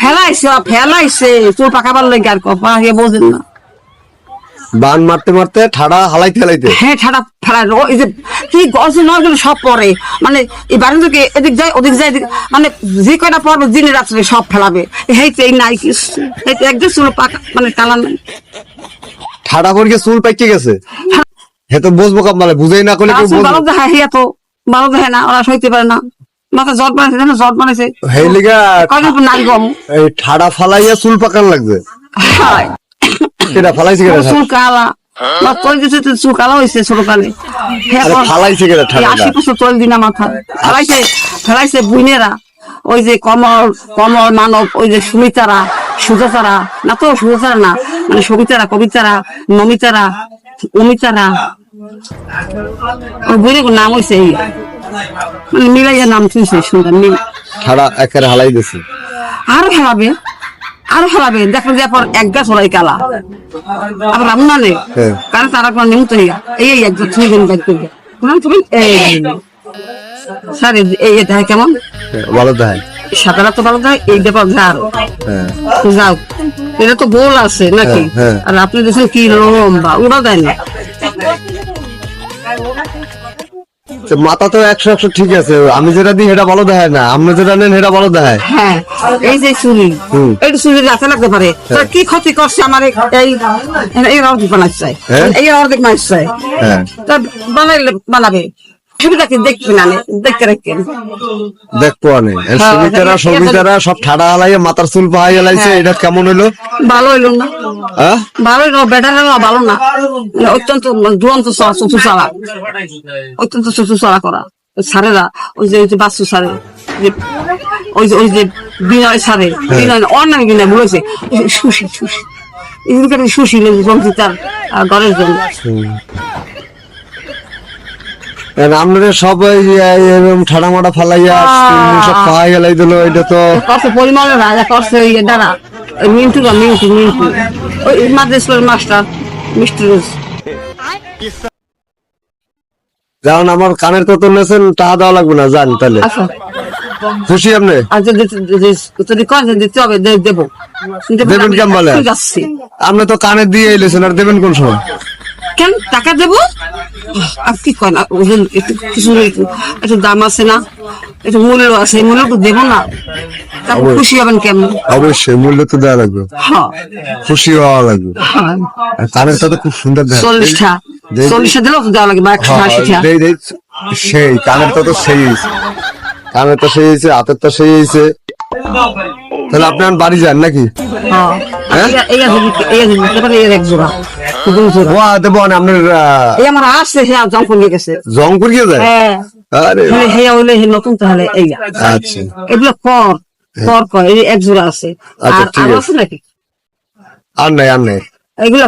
ফেলাইছে ফেলাইছে। চুল পাকাবার লেগে আর কপা হে বোঝেন না। বান মারতে মারতে ঠাড়া হালাইতে হালাইতে। হ্যাঁ এই যে কি গছে নয় সব পরে। মানে এই বাড়ি এদিক যায় ওদিক যায় মানে যে কয়টা পড়বে দিনে রাত্রে সব ফেলাবে। হেইতে এই নাই কিছু। হেইতে একদম চুল পাকা মানে টালা নাই। ঠাড়া পরিকে চুল পাইকে গেছে। হে তো মানে বুঝেই না করলে কেউ বুঝবে। ভালো দেখা হিয়া তো ভালো দেখে না ওরা সইতে পারে না। মাথা জট জানো জট বানাইছে। হেই লিগা কয়জন নাই গম। এই ঠাড়া ফালাইয়া চুল পাকান লাগছে ফালাইছে কেটা চুল কালা। তো চুল কালা আরে ফালাইছে কেটা এই আশি বছর তোল দিনা মাথা। ফেলাইছে ফেলাইছে বুইনেরা। ওই যে কমল কমল মানব ওই যে সুমিতারা সুজাতারা। না তো সুজাতারা না মানে সবিতারা কবিতারা নমিতারা অমিতারা ওই বুড়ি নাম হয়েছে এই। মানে মিলাইয়া নাম সুন্দর মিল ঠাড়া একেবারে হালাই দিছে। আরও আরও খেলাবে দেখো যে পর এক গাছ ওরাই কালা। আবার রান্না নেই হ্যাঁ। কারণ তারা কোনো নিমত হইয়া। এই দিন করবে কোন তুমি এই স্যার এই দেখা কেমন? হ্যাঁ, ভালো দেখায় সাঁতারা তো ভালো দেয় এই ব্যাপার ঝাড় হ্যাঁ। যাও। এটা তো গোল আছে নাকি। আর আপনি দেখছেন কি লম্বা ওরা দেয় না। মাথা তো একশো একশো ঠিক আছে আমি যেটা দিই সেটা ভালো দেখায় না আমরা যেটা নেন সেটা ভালো দেখায়। হ্যাঁ এই যে চুরি এটা এই চুরি রাতে লাগতে পারে। তার কি ক্ষতি করছে আমার এই এই- অর্ধেক হ্যাঁ? এই অর্ধেক মানুষ চাই হ্যাঁ বানাইলে বানাবে? সুবিধা কি দেখবি না দেখতে রাখেন দেখব অনেক হ্যাঁ, সবিতারা হ্যাঁ, সব ঠাড়া হালাইয়া মাথার চুল পাহাই হালাইছে হ্যাঁ। এটা কেমন ভালো হইল না। হ্যাঁ? ভালো হইল বেটার হইল ভালো না। অত্যন্ত দুরন্ত করা। সারেরা ওই যে ওই যে সারে যে ওই যে ওই যে বিনয় সারে বিনয় বলেছে। সুশী সুশী এগুলোকে সুশী রঞ্জিতার আহ, ঘরের জন্য। আপনারা সব ওই যে এরকম ঠাড়া মাটা ফালাইয়া সব দিল এটা তো পরিমাণে রাজা করছে দ্বারা মিন্টু না মিন্টু মিন্টু। ওই মাদ্রাসার মাস্টার মিস্টার আমার কানের কত নেছেন টাকা দেওয়া লাগবে না জান তাহলে। আচ্ছা। খুশি আপনি? যদি যে দিতে হবে দেবো। দেবেন কেমন বলে? আপনি তো কানে দিয়ে এলেছেন আর দেবেন কোন সময়? কেন? টাকা দেবো? আর কি কয় না ওজন একটু কিছু একটু দাম আছে না? একটু মূল্য আছে মূল্য তো দেবো না। তারপর খুশি হবেন কেমন? অবশ্যই মূল্য তো দেওয়া লাগবে। হ্যাঁ। খুশি হওয়া লাগবে। হ্যাঁ। আর তো খুব সুন্দর চল্লিশটা। চল্লিশটা দিলেও তো দেওয়া লাগে বা একশো হ্যাঁ, আশিটা দেই। সেই কানেরটা তো সেই কানের তো সেই হয়েছে হাতের তো সেই হয়েছে তাহলে আপনি এখন বাড়ি যান নাকি? হ্যাঁ। হ্যাঁ? এই- এই আছে এই আছে তারপরে এই এক জোড়া। দুই জোড়া। ও দেবো না আপনার আহ, এই আমার আসছে সে জঙ্ক নিয়ে গেছে। জং করিয়ে যায় হ্যাঁ। নতুন তাহলে আচ্ছা। এগুলো কর কর কর এক জোড়া আছে। আচ্ছা, আর আছে। নাকি? আর নাই আর নাই। এগুলো